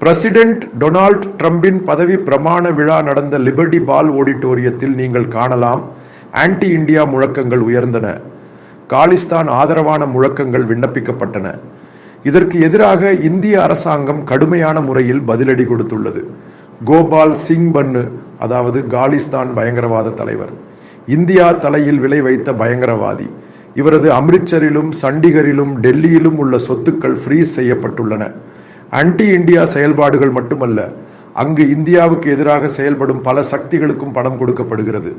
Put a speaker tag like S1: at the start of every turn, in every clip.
S1: President Donald ட்ரம்பின் பதவி பிரமாண விழா நடந்த லிபர்டி பால் ஆடிட்டோரியத்தில் நீங்கள் காணலாம். ஆன்டி இந்தியா முழக்கங்கள் உயர்ந்தன. காலிஸ்தான் ஆதரவான முழக்கங்கள் விண்ணப்பிக்கப்பட்டன. இதற்கு எதிராக இந்திய அரசாங்கம் கடுமையான முறையில் பதிலடி கொடுத்துள்ளது. கோபால் சிங் பன்னு அதாவது காலிஸ்தான் பயங்கரவாத தலைவர். இந்தியா தலையில் விலை வைத்த பயங்கரவாதி. இவரது அம்ரித்சரிலும் சண்டிகரிலும் டெல்லியிலும் உள்ள சொத்துக்கள் ஃப்ரீஸ் செய்யப்பட்டுள்ளன. ஆன்டி இந்தியா செயல்பாடுகள் மட்டுமல்ல அங்கு இந்தியாவுக்கு எதிராக செயல்படும் பல சக்திகளுக்கும் பணம் கொடுக்கப்படுகிறது.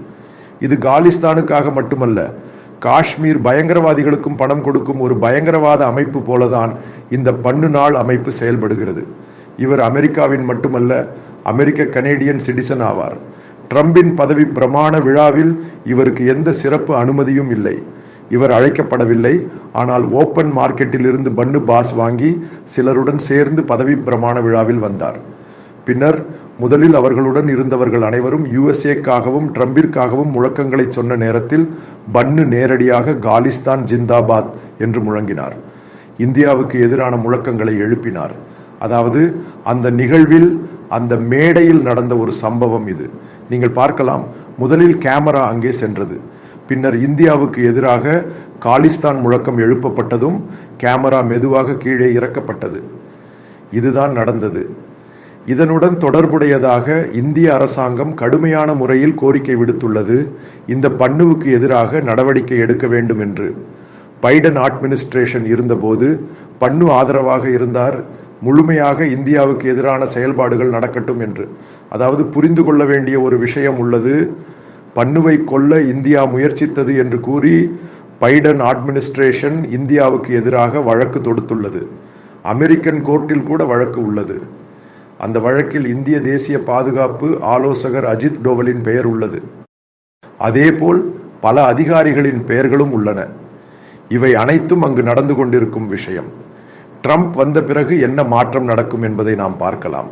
S1: இது காலிஸ்தானுக்காக மட்டுமல்ல காஷ்மீர் பயங்கரவாதிகளுக்கும் பணம் கொடுக்கும் ஒரு பயங்கரவாத அமைப்பு போலதான் இந்த பன்னு நாள் அமைப்பு செயல்படுகிறது. இவர் அமெரிக்காவின் மட்டுமல்ல அமெரிக்க கனேடியன் சிட்டிசன் ஆவார். ட்ரம்பின் பதவி பிரமாண விழாவில் இவருக்கு எந்த சிறப்பு அனுமதியும் இல்லை. இவர் அழைக்கப்படவில்லை. ஆனால் ஓப்பன் மார்க்கெட்டில் இருந்து பன்னு பாஸ் வாங்கி சிலருடன் சேர்ந்து பதவி பிரமாண விழாவில் வந்தார். பின்னர் முதலில் அவர்களுடன் இருந்தவர்கள் அனைவரும் யுஎஸ்ஏக்காகவும் ட்ரம்பிற்காகவும் முழக்கங்களை சொன்ன நேரத்தில் பன்னு நேரடியாக காலிஸ்தான் ஜிந்தாபாத் என்று முழங்கினார். இந்தியாவுக்கு எதிரான முழக்கங்களை எழுப்பினார். அதாவது அந்த நிகழ்வில் அந்த மேடையில் நடந்த ஒரு சம்பவம் இது. நீங்கள் பார்க்கலாம் முதலில் கேமரா அங்கே சென்றது. பின்னர் இந்தியாவுக்கு எதிராக காலிஸ்தான் முழக்கம் எழுப்பப்பட்டதும் கேமரா மெதுவாக கீழே இறக்கப்பட்டது. இதுதான் நடந்தது. இதனுடன் தொடர்புடையதாக இந்திய அரசாங்கம் கடுமையான முறையில் கோரிக்கை விடுத்துள்ளது. இந்த பண்ணுவுக்கு எதிராக நடவடிக்கை எடுக்க வேண்டும் என்று. பைடன் அட்மினிஸ்ட்ரேஷன் இருந்தபோது பண்ணு ஆதரவாக இருந்தார். முழுமையாக இந்தியாவுக்கு எதிரான செயல்பாடுகள் நடக்கட்டும் என்று. அதாவது புரிந்து கொள்ள வேண்டிய ஒரு விஷயம் உள்ளது. பண்ணுவை கொல்ல இந்தியா முயற்சித்தது என்று கூறி பைடன் அட்மினிஸ்ட்ரேஷன் இந்தியாவுக்கு எதிராக வழக்கு தொடுத்துள்ளது. அமெரிக்கன் கோர்ட்டில் கூட வழக்கு உள்ளது. அந்த வழக்கில் இந்திய தேசிய பாதுகாப்பு ஆலோசகர் அஜித் டோவலின் பெயர் உள்ளது. அதேபோல் பல அதிகாரிகளின் பெயர்களும் உள்ளன. இவை அனைத்தும் அங்கு நடந்து கொண்டிருக்கும் விஷயம். ட்ரம்ப் வந்த பிறகு என்ன மாற்றம் நடக்கும் என்பதை நாம் பார்க்கலாம்.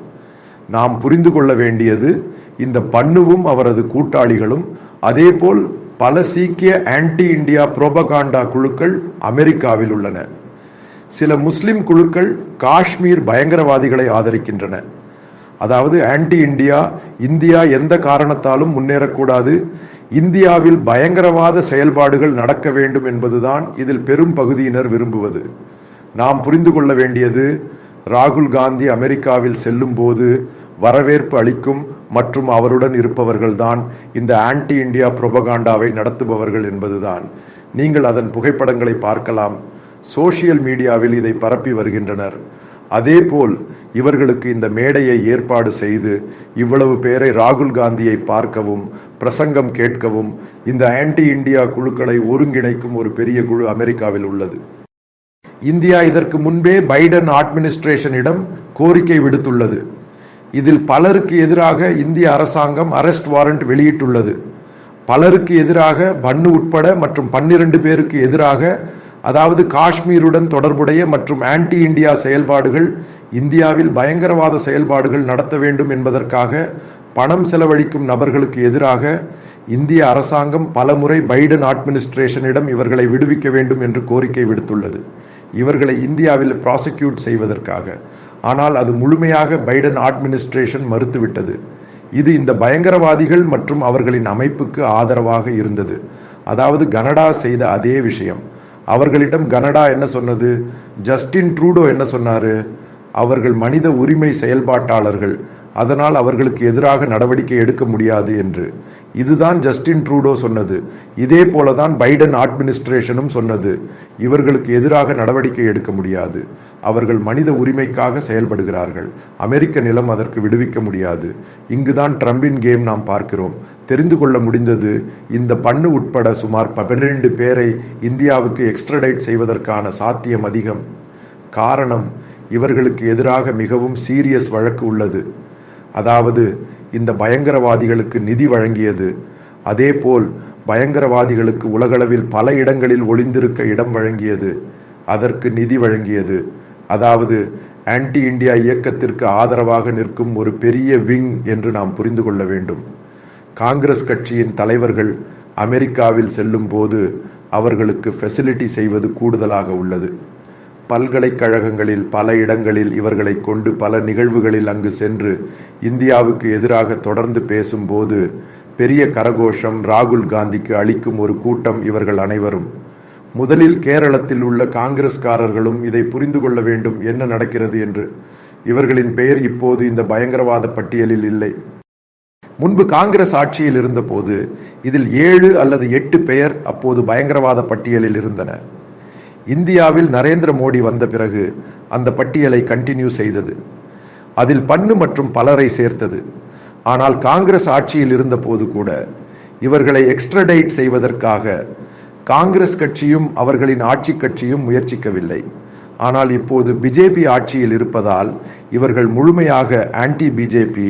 S1: நாம் புரிந்து கொள்ள வேண்டியது இந்த பண்ணுவும் அவரது கூட்டாளிகளும் அதேபோல் பல சீக்கிய ஆன்டி இந்தியா புரோபகாண்டா குழுக்கள் அமெரிக்காவில் உள்ளன. சில முஸ்லிம் குழுக்கள் காஷ்மீர் பயங்கரவாதிகளை ஆதரிக்கின்றன. அதாவது ஆன்டி இந்தியா இந்தியா எந்த காரணத்தாலும் முன்னேறக்கூடாது. இந்தியாவில் பயங்கரவாத செயல்பாடுகள் நடக்க வேண்டும் என்பதுதான் இதில் பெரும் பகுதியினர் விரும்புவது. நாம் புரிந்து கொள்ள வேண்டியது ராகுல் காந்தி அமெரிக்காவில் செல்லும் போது வரவேற்பு அளிக்கும் மற்றும் அவருடன் இருப்பவர்கள்தான் இந்த ஆன்டி இந்தியா புரொபகாண்டாவை நடத்துபவர்கள் என்பதுதான். நீங்கள் அதன் புகைப்படங்களை பார்க்கலாம். சோசியல் மீடியாவில் இதை பரப்பி வருகின்றனர். அதேபோல் இவர்களுக்கு இந்த மேடையை ஏற்பாடு செய்து இவ்வளவு பேரை ராகுல் காந்தியை பார்க்கவும் பிரசங்கம் கேட்கவும் இந்த ஆன்டி இந்தியா குழுக்களை ஒருங்கிணைக்கும் ஒரு பெரிய குழு அமெரிக்காவில் உள்ளது. இந்தியா இதற்கு முன்பே பைடன் அட்மினிஸ்ட்ரேஷனிடம் கோரிக்கை விடுத்துள்ளது. இதில் பலருக்கு எதிராக இந்திய அரசாங்கம் அரெஸ்ட் வாரண்ட் வெளியிட்டுள்ளது. பலருக்கு எதிராக பன்னு உட்பட மற்றும் பன்னிரண்டு பேருக்கு எதிராக அதாவது காஷ்மீருடன் தொடர்புடைய மற்றும் ஆன்டி இந்தியா செயல்பாடுகள் இந்தியாவில் பயங்கரவாத செயல்பாடுகள் நடத்த வேண்டும் என்பதற்காக பணம் செலவழிக்கும் நபர்களுக்கு எதிராக இந்திய அரசாங்கம் பலமுறை பைடன் அட்மினிஸ்ட்ரேஷனிடம் இவர்களை விடுவிக்க வேண்டும் என்று கோரிக்கை விடுத்துள்ளது. இவர்களை இந்தியாவில் ப்ராசிக்யூட் செய்வதற்காக. ஆனால் அது முழுமையாக பைடன் அட்மினிஸ்ட்ரேஷன் மறுத்துவிட்டது. இது இந்த பயங்கரவாதிகள் மற்றும் அவர்களின் அமைப்புக்கு ஆதரவாக இருந்தது. அதாவது கனடா செய்த அதே விஷயம். அவர்களிடம் கனடா என்ன சொன்னது? ஜஸ்டின் ட்ரூடோ என்ன சொன்னார்? அவர்கள் மனித உரிமை செயல்பாட்டாளர்கள். அதனால் அவர்களுக்கு எதிராக நடவடிக்கை எடுக்க முடியாது என்று. இதுதான் ஜஸ்டின் ட்ரூடோ சொன்னது. இதே போல தான் பைடன் அட்மினிஸ்ட்ரேஷனும் சொன்னது. இவர்களுக்கு எதிராக நடவடிக்கை எடுக்க முடியாது. அவர்கள் மனித உரிமைக்காக செயல்படுகிறார்கள். அமெரிக்க நிலம் அதற்கு விடுவிக்க முடியாது. இங்குதான் ட்ரம்பின் கேம் நாம் பார்க்கிறோம். தெரிந்து கொள்ள முடிந்தது இந்த பண்ணு உட்பட சுமார் பன்னிரண்டு பேரை இந்தியாவுக்கு எக்ஸ்ட்ரடைட் செய்வதற்கான சாத்தியம் அதிகம். காரணம் இவர்களுக்கு எதிராக மிகவும் சீரியஸ் வழக்கு உள்ளது. அதாவது இந்த பயங்கரவாதிகளுக்கு நிதி வழங்கியது. அதேபோல் பயங்கரவாதிகளுக்கு உலகளவில் பல இடங்களில் ஒளிந்திருக்க இடம் வழங்கியது. அதற்கு நிதி வழங்கியது. அதாவது ஆன்டி இந்தியா இயக்கத்திற்கு ஆதரவாக நிற்கும் ஒரு பெரிய விங் என்று நாம் புரிந்து கொள்ள வேண்டும். காங்கிரஸ் கட்சியின் தலைவர்கள் அமெரிக்காவில் செல்லும் போது அவர்களுக்கு ஃபெசிலிட்டி செய்வது கூடுதலாக உள்ளது. பல்கலைக்கழகங்களில் பல இடங்களில் இவர்களை கொண்டு பல நிகழ்வுகளில் அங்கு சென்று இந்தியாவுக்கு எதிராக தொடர்ந்து பேசும்போது பெரிய கரகோஷம் ராகுல் காந்திக்கு அளிக்கும் ஒரு கூட்டம் இவர்கள் அனைவரும். முதலில் கேரளத்தில் உள்ள காங்கிரஸ்காரர்களும் இதை புரிந்து கொள்ள வேண்டும் என்ன நடக்கிறது என்று. இவர்களின் பெயர் இப்போது இந்த பயங்கரவாத பட்டியலில் இல்லை. முன்பு காங்கிரஸ் ஆட்சியில் இருந்தபோது இதில் ஏழு அல்லது எட்டு பெயர் அப்போது பயங்கரவாத பட்டியலில் இருந்தன. இந்தியாவில் நரேந்திர மோடி வந்த பிறகு அந்த பட்டியலை கண்டினியூ செய்தது. அதில் பன்னு மற்றும் பலரை சேர்த்தது. ஆனால் காங்கிரஸ் ஆட்சியில் இருந்தபோது கூட இவர்களை எக்ஸ்ட்ரடைட் செய்வதற்காக காங்கிரஸ் கட்சியும் அவர்களின் ஆட்சி கட்சியும் முயற்சிக்கவில்லை. ஆனால் இப்போது பிஜேபி ஆட்சியில் இருப்பதால் இவர்கள் முழுமையாக ஆன்டி பிஜேபி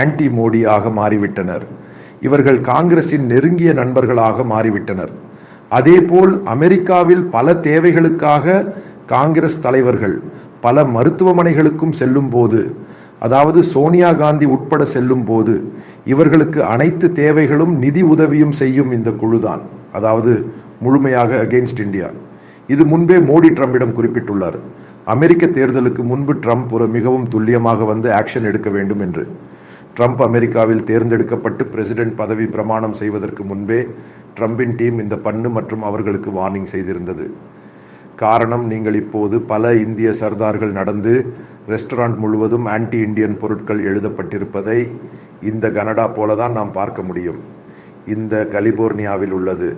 S1: ஆன்டி மோடி ஆக மாறிவிட்டனர். இவர்கள் காங்கிரசின் நெருங்கிய நண்பர்களாக மாறிவிட்டனர். அதேபோல் அமெரிக்காவில் பல தேவைகளுக்காக காங்கிரஸ் தலைவர்கள் பல மருத்துவமனைகளுக்கும் செல்லும் போது அதாவது சோனியா காந்தி உட்பட செல்லும் போது இவர்களுக்கு அனைத்து தேவைகளும் நிதி உதவியும் செய்யும் இந்த குழுதான். அதாவது முழுமையாக அகெயின்ஸ்ட் இந்தியா இது முன்பே மோடி ட்ரம்பிடம் குறிப்பிட்டுள்ளார். அமெரிக்க தேர்தலுக்கு முன்பு ட்ரம்ப் ஒரு மிகவும் துல்லியமாக வந்து ஆக்ஷன் எடுக்க வேண்டும் என்று. ட்ரம்ப் அமெரிக்காவில் தேர்ந்தெடுக்கப்பட்டு பிரசிடென்ட் பதவி பிரமாணம் செய்வதற்கு முன்பே ட்ரம்பின் டீம் இந்த பண்ணு மற்றும் அவர்களுக்கு வார்னிங் செய்திருந்தது. காரணம் நீங்கள் இப்போது பல இந்திய சர்தார்கள் நடந்து ரெஸ்டாரண்ட் முழுவதும் ஆன்டி இண்டியன் பொருட்கள் எழுதப்பட்டிருப்பதை இந்த கனடா போலதான் நாம் பார்க்க முடியும். இந்த கலிபோர்னியாவில் உள்ளது.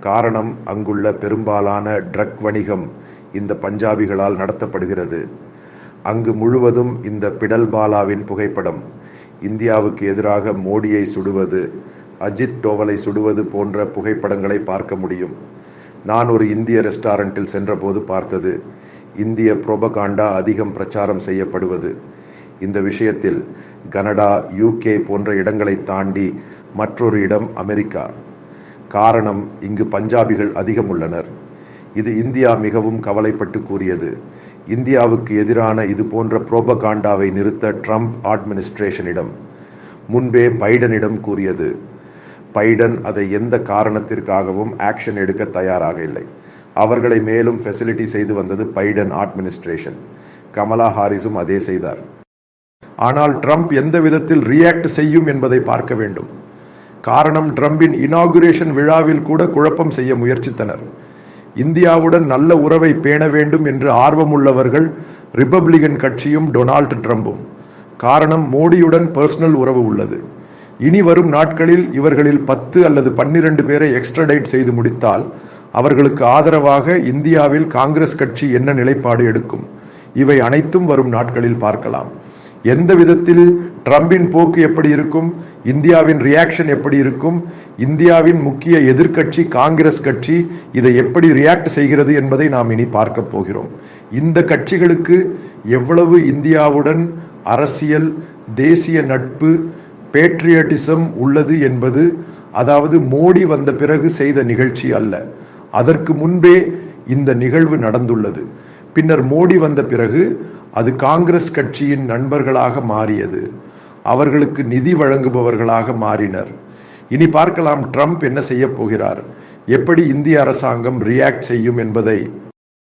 S1: காரணம் அங்குள்ள பெரும்பாலான ட்ரக் வணிகம் இந்த பஞ்சாபிகளால் நடத்தப்படுகிறது. அங்கு முழுவதும் இந்த பிடல்பாலாவின் புகைப்படம். இந்தியாவுக்கு எதிராக மோடியை சுடுவது அஜித் டோவலை சுடுவது போன்ற புகைப்படங்களை பார்க்க முடியும். நான் ஒரு இந்திய ரெஸ்டாரண்டில் சென்றபோது பார்த்தது இந்திய புரோபகாண்டா அதிகம் பிரச்சாரம் செய்யப்படுவது. இந்த விஷயத்தில் கனடா யூகே போன்ற இடங்களை தாண்டி மற்றொரு இடம் அமெரிக்கா. காரணம் இங்கு பஞ்சாபிகள் அதிகம் உள்ளனர். இது இந்தியா மிகவும் கவலைப்பட்டு கூறியது. இந்தியாவுக்கு எதிரான இது போன்ற புரோபகாண்டாவை நிறுத்த ட்ரம்ப் அட்மினிஸ்ட்ரேஷனிடம் முன்பே பைடனிடம் கூறியது. பைடன் அதை எந்த காரணத்திற்காகவும் ஆக்ஷன் எடுக்க தயாராக இல்லை. அவர்களை மேலும் ஃபெசிலிட்டி செய்து வந்தது பைடன் அட்மினிஸ்ட்ரேஷன் கமலா ஹாரிஸும் அதே செய்தார். ஆனால் ட்ரம்ப் எந்த விதத்தில் ரியாக்ட் செய்யும் என்பதை பார்க்க வேண்டும். காரணம் ட்ரம்பின் இனாகுரேஷன் விழாவில் கூட குழப்பம் செய்ய முயற்சித்தனர். இந்தியாவுடன் நல்ல உறவை பேண வேண்டும் என்று ஆர்வமுள்ளவர்கள் ரிப்பப்ளிகன் கட்சியும் டொனால்டு ட்ரம்பும். காரணம் மோடியுடன் பர்சனல் உறவு உள்ளது. இனி வரும் நாட்களில் இவர்களில் பத்து அல்லது பன்னிரண்டு பேரை எக்ஸ்ட்ரடைட் செய்து முடித்தால் அவர்களுக்கு ஆதரவாக இந்தியாவில் காங்கிரஸ் கட்சி என்ன நிலைப்பாடு எடுக்கும்? இவை அனைத்தும் வரும் நாட்களில் பார்க்கலாம். எந்த விதத்தில் ட்ரம்பின் போக்கு எப்படி இருக்கும்? இந்தியாவின் ரியாக்ஷன் எப்படி இருக்கும்? இந்தியாவின் முக்கிய எதிர்க்கட்சி காங்கிரஸ் கட்சி இதை எப்படி ரியாக்ட் செய்கிறது என்பதை நாம் இனி பார்க்க போகிறோம். இந்த கட்சிகளுக்கு எவ்வளவு இந்தியாவுடன் அரசியல் தேசிய நட்பு பேட்ரியட்டிசம் உள்ளது என்பது அதாவது மோடி வந்த பிறகு செய்த நிகழ்ச்சி அல்ல. அதற்கு முன்பே இந்த நிகழ்வு நடந்துள்ளது. பின்னர் மோடி வந்த பிறகு அது காங்கிரஸ் கட்சியின் நண்பர்களாக மாறியது. அவர்களுக்கு நிதி வழங்குபவர்களாக மாறினர். இனி பார்க்கலாம் ட்ரம்ப் என்ன செய்ய போகிறார்? எப்படி இந்திய அரசாங்கம் ரியாக்ட் செய்யும் என்பதை